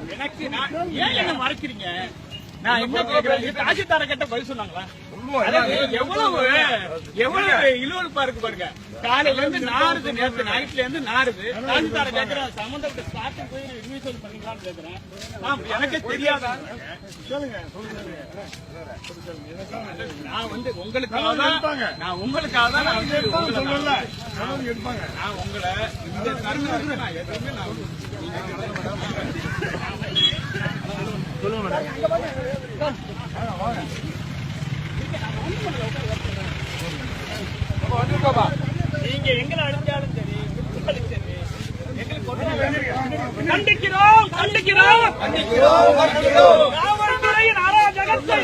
நான் ஏன் என்ன மறைக்கிறீங்க? நான் என்ன கேக்குறேன்? தாசில்தார கிட்ட பதில் சொன்னாங்களா? அதாவது எவ்வளவு எவ்வளவு இழுவழுப்பா இருக்கு பாருங்க. காலையில இருந்து நாறுது நேத்து நைட்ல இருந்து நாறுது தாசில்தார கேக்குறேன் சம்பந்தப்பட்ட ஸ்டார்ட் போய் ரிவியூசல் பண்ணிக்கலாம்னு எனக்கே தெரியாதா? நான் வந்து உங்களுக்காக தான் நான் உங்களுக்காக தான் நான் வந்து உங்களை நான் நான் உங்களை இந்த தருணத்துக்கு நான் எதுவுமே நான் நீங்க எங்களை அடிச்சாலும் சரி கண்டிக்கிறோம் கண்டிக்கிறோம். கண்டிக்கிறோம் காவல்துறையின் அராஜகத்தை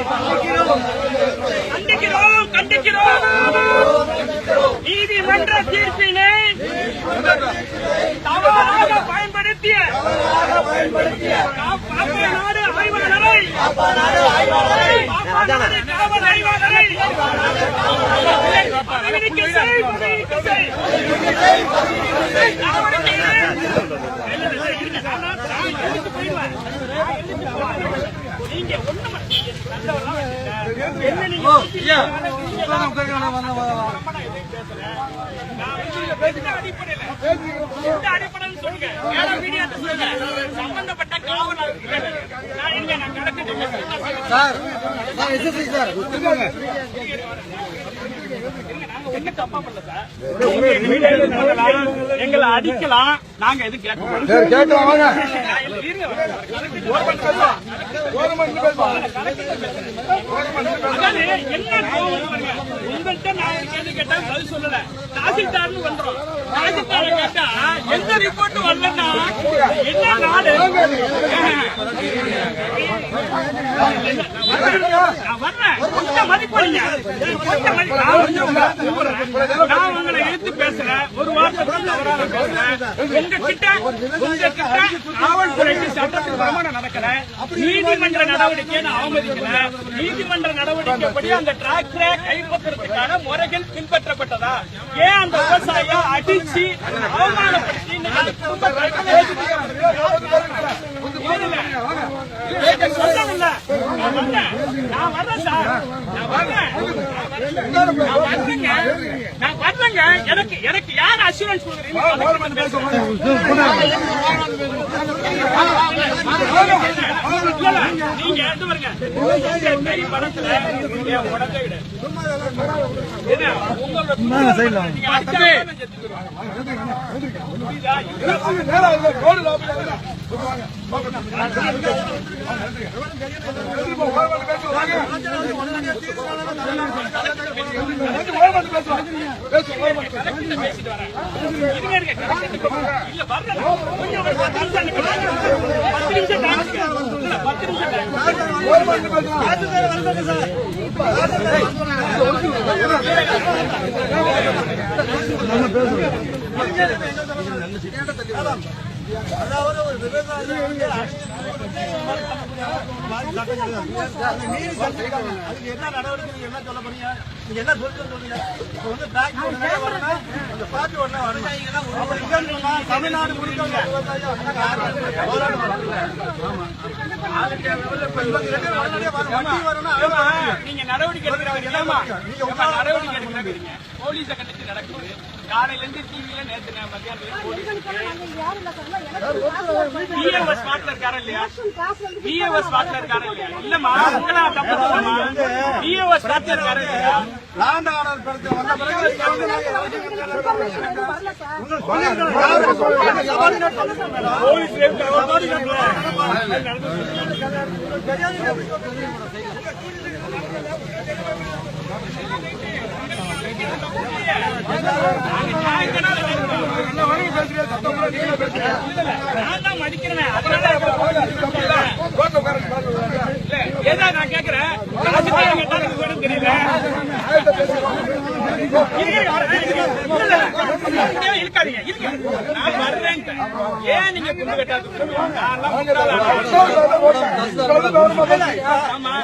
கண்டிக்கிறோம் கண்டிக்கிறோம். நீதிமன்ற தீர்ப்பினை தவறாக பயன்படுத்திய நாடு ஆய்வாளரை. காவல் ஆய்வாளரை. பதவிக்கு அடிப்படையில் சொல்லுங்க ஏழை மீடியாட்ட சொல்லுங்க சம்பந்தப்பட்ட காவலர் இல்ல, இல்ல. நான் இல்ல நான் நடக்கட்டும் சார் சார் எஸ்எஸ்ஐ சார் திரும்பங்க நாங்க ஒண்ணும் தப்பா பண்ணல சார். நீங்க எங்க வீட்டுல இருந்து பண்ணலாம், எங்களை அடிக்கலாம் நாங்க எதுவும். சரி கேட்கலாம் வாங்க. உங்கள்ட்ட நான் கேள்வி கேட்டா பதில் சொல்லல. தாசில்தார்னு வந்தோம். தாசில்தாரை கேட்டா எந்த ரிப்போர்ட்டும் வரலன்னா என்ன நாடு? நான் உங்களை எடுத்து பேசுறேன் ஒரு வார்த்தை தவறாக பேசுறேன் உங்க கிட்ட உங்க கிட்ட காவல்துறைக்கு சட்டத்துக்கு நடக்கிறேன் நீதிமன்ற நடவடிக்கையை அவமதிக்கல நீதிமன்ற நடவடிக்கைப்படி அந்த டிராக்டரை கைப்பற்றுறதுக்கான முறைகள் பின்பற்றப்பட்டதா ஏன் அந்த விவசாயிய அடிச்சு அவமானப்படுத்தி நான் வர்றேன். சார். நான் வர்றேன். நான் வர்றேங்க. நான் வர்றேங்க. எனக்கு எனக்கு யார் அசூரன்ஸ் நீங்க எடுத்து படத்துல இல்ல, கொஞ்சம் பத்து நிமிஷம் அதாவது ஒரு அதுக்கு என்ன நடவடிக்கை என்ன சொல்ல போறீங்க நீங்க என்ன சொல்லிட்டு சொல்றீங்க இப்போ வந்து பேக் உடனே வரணும் அந்த வரணும் தமிழ்நாடு முழுக்க போராட்டம் நீங்க நடவடிக்கை எடுக்கிறாங்க நடவடிக்கை எடுக்கிறாங்க. போலீஸ கண்டிச்சு நடக்குது காலையில இருந்து டிவில நேத்து பிஎம்எஸ் ஸ்பாட்ல இருக்காரா இல்லையா? பிஎம்எஸ் ஸ்பாட்ல இருக்காரா இல்லையா? இல்லம்மா பிஎம்எஸ் ஸ்பாட்ல இருக்காரா இல்லையா? லாண்ட் ஆர்டர் வந்த பிறகு போலீஸ் நான் தான் மதிக்கிறேன் அதனால இல்ல, ஏதா நான் கேக்குறேன் ராஜ்யத்தார வரேன், ஏன் நீங்க குண்டு கட்டாது ஆமா.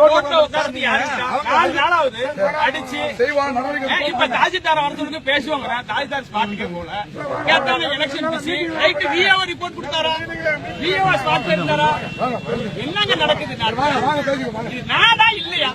ரோட்ல உட்கார்ந்து அடிச்சிட்டான். நாலு நாளாவது அடிச்சு. இப்ப தாசில்தார் வர சொல்லுங்க பேசுவாங்க தாசில்தார் ஸ்பாட்டுக்கு போல. கேட்டாங்க election busy right VAO report கொடுத்தாரா? விஏஓ ஸ்பாட்ல இருந்தாரா? என்னங்க நடக்குது? நாடா இல்லையா?